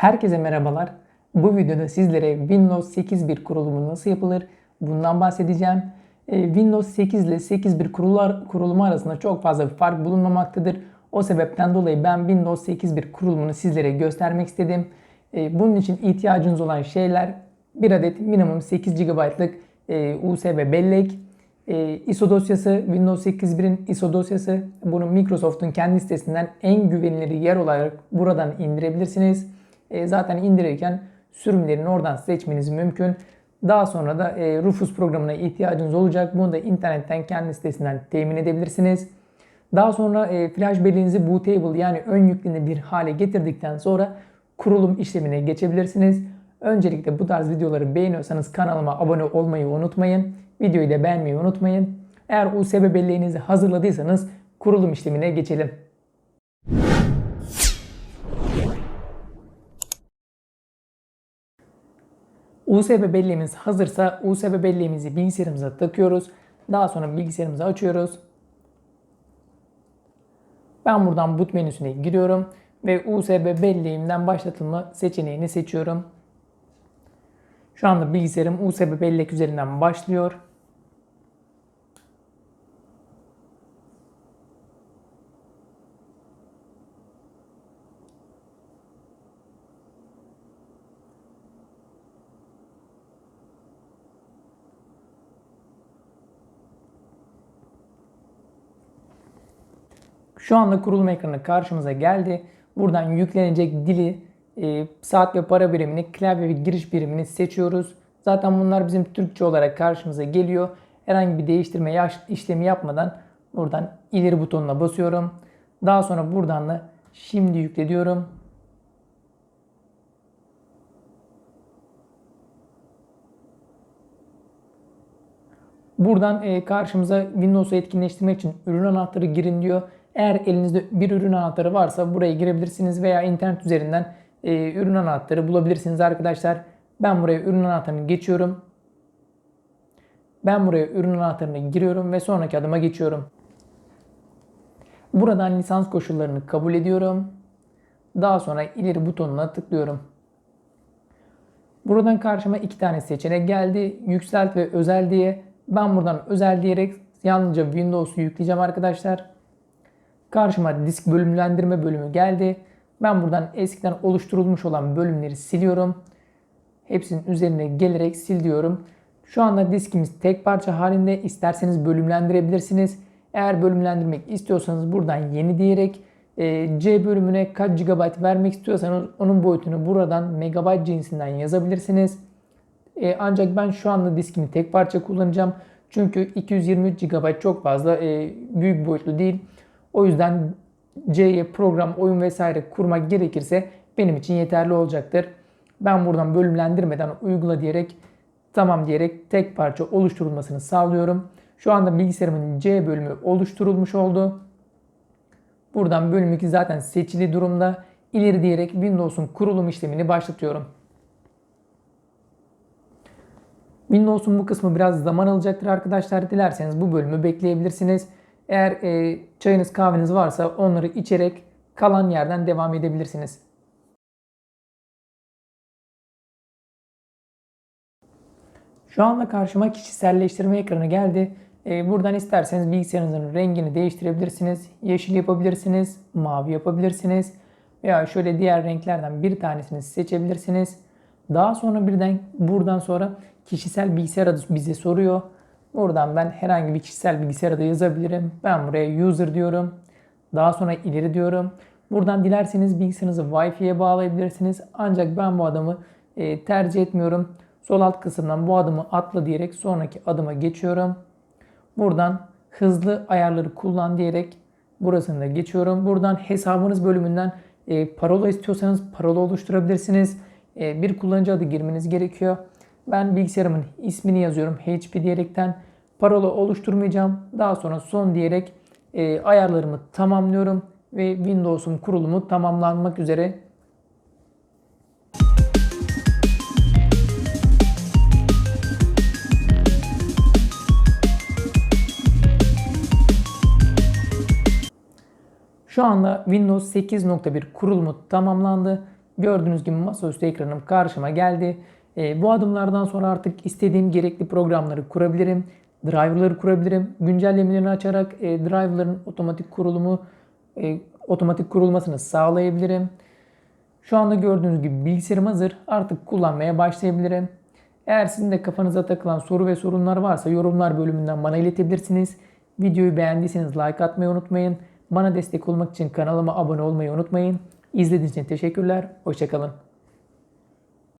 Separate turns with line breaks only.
Herkese merhabalar. Bu videoda sizlere Windows 8.1 kurulumu nasıl yapılır bundan bahsedeceğim. Ee, Windows 8 ile 8.1 kurullar, kurulumu arasında çok fazla bir fark bulunmamaktadır. O sebepten dolayı ben Windows 8.1 kurulumunu sizlere göstermek istedim. Ee, Bunun için ihtiyacınız olan şeyler bir adet minimum 8 GB'lık e, USB bellek, e, ISO dosyası, Windows 8.1'in ISO dosyası. Bunu Microsoft'un kendi sitesinden en güvenilir yer olarak buradan indirebilirsiniz. E, zaten indirirken sürümlerini oradan seçmeniz mümkün. Daha sonra da e, Rufus programına ihtiyacınız olacak. Bunu da internetten kendi sitesinden temin edebilirsiniz. Daha sonra e, flash belleğinizi bootable yani ön yüklü bir hale getirdikten sonra kurulum işlemine geçebilirsiniz. Öncelikle bu tarz videoları beğeniyorsanız kanalıma abone olmayı unutmayın. Videoyu da beğenmeyi unutmayın. Eğer USB belleğinizi hazırladıysanız kurulum işlemine geçelim. USB belleğimiz hazırsa USB belleğimizi bilgisayarımıza takıyoruz. Daha sonra bilgisayarımızı açıyoruz. Ben buradan boot menüsüne giriyorum ve USB belleğimden başlatılma seçeneğini seçiyorum. Şu anda bilgisayarım USB bellek üzerinden başlıyor. Şu anda kurulum ekranı karşımıza geldi. Buradan yüklenecek dili, e, saat ve para birimini, klavye ve giriş birimini seçiyoruz. Zaten bunlar bizim Türkçe olarak karşımıza geliyor. Herhangi bir değiştirme işlemi yapmadan buradan ileri butonuna basıyorum. Daha sonra buradan da şimdi yükle diyorum. Buradan e, karşımıza Windows'u etkinleştirmek için ürün anahtarı girin diyor. Eğer elinizde bir ürün anahtarı varsa buraya girebilirsiniz veya internet üzerinden e, ürün anahtarı bulabilirsiniz arkadaşlar. Ben buraya ürün anahtarını geçiyorum. Ben buraya ürün anahtarını giriyorum ve sonraki adıma geçiyorum. Buradan lisans koşullarını kabul ediyorum. Daha sonra ileri butonuna tıklıyorum. Buradan karşıma iki tane seçenek geldi. Yükselt ve özel diye. Ben buradan özel diyerek yalnızca Windows'u yükleyeceğim arkadaşlar. Karşıma disk bölümlendirme bölümü geldi. Ben buradan eskiden oluşturulmuş olan bölümleri siliyorum. Hepsinin üzerine gelerek sil diyorum. Şu anda diskimiz tek parça halinde. İsterseniz bölümlendirebilirsiniz. Eğer bölümlendirmek istiyorsanız buradan yeni diyerek e, C bölümüne kaç GB vermek istiyorsanız onun boyutunu buradan megabayt cinsinden yazabilirsiniz. E, ancak ben şu anda diskimi tek parça kullanacağım. Çünkü 223 GB çok fazla e, büyük boyutlu değil. O yüzden C'ye program, oyun vesaire kurmak gerekirse benim için yeterli olacaktır. Ben buradan bölümlendirmeden uygula diyerek tamam diyerek tek parça oluşturulmasını sağlıyorum. Şu anda bilgisayarımın C bölümü oluşturulmuş oldu. Buradan bölüm 2 zaten seçili durumda. İleri diyerek Windows'un kurulum işlemini başlatıyorum. Windows'un bu kısmı biraz zaman alacaktır arkadaşlar. Dilerseniz bu bölümü bekleyebilirsiniz. Eğer e, çayınız kahveniz varsa onları içerek kalan yerden devam edebilirsiniz. Şu anda karşıma kişiselleştirme ekranı geldi. E, buradan isterseniz bilgisayarınızın rengini değiştirebilirsiniz. Yeşil yapabilirsiniz, mavi yapabilirsiniz veya şöyle diğer renklerden bir tanesini seçebilirsiniz. Daha sonra birden buradan sonra kişisel bilgisayar adı bize soruyor. Buradan ben herhangi bir kişisel bilgisayar adı yazabilirim. Ben buraya user diyorum. Daha sonra ileri diyorum. Buradan dilerseniz bilgisayarınızı Wi-Fi'ye bağlayabilirsiniz. Ancak ben bu adımı e, tercih etmiyorum. Sol alt kısımdan bu adımı atla diyerek sonraki adıma geçiyorum. Buradan hızlı ayarları kullan diyerek burasını da geçiyorum. Buradan hesabınız bölümünden e, parola istiyorsanız parola oluşturabilirsiniz. E, bir kullanıcı adı girmeniz gerekiyor. Ben bilgisayarımın ismini yazıyorum HP diyerekten. Parola oluşturmayacağım. Daha sonra son diyerek e, ayarlarımı tamamlıyorum ve Windows'un kurulumu tamamlanmak üzere. Şu anda Windows 8.1 kurulumu tamamlandı. Gördüğünüz gibi masaüstü ekranım karşıma geldi. E, bu adımlardan sonra artık istediğim gerekli programları kurabilirim. Driver'ları kurabilirim. Güncellemelerini açarak e, driver'ların otomatik kurulumu e, otomatik kurulmasını sağlayabilirim. Şu anda gördüğünüz gibi bilgisayarım hazır. Artık kullanmaya başlayabilirim. Eğer sizin de kafanıza takılan soru ve sorunlar varsa yorumlar bölümünden bana iletebilirsiniz. Videoyu beğendiyseniz like atmayı unutmayın. Bana destek olmak için kanalıma abone olmayı unutmayın. İzlediğiniz için teşekkürler. Hoşçakalın.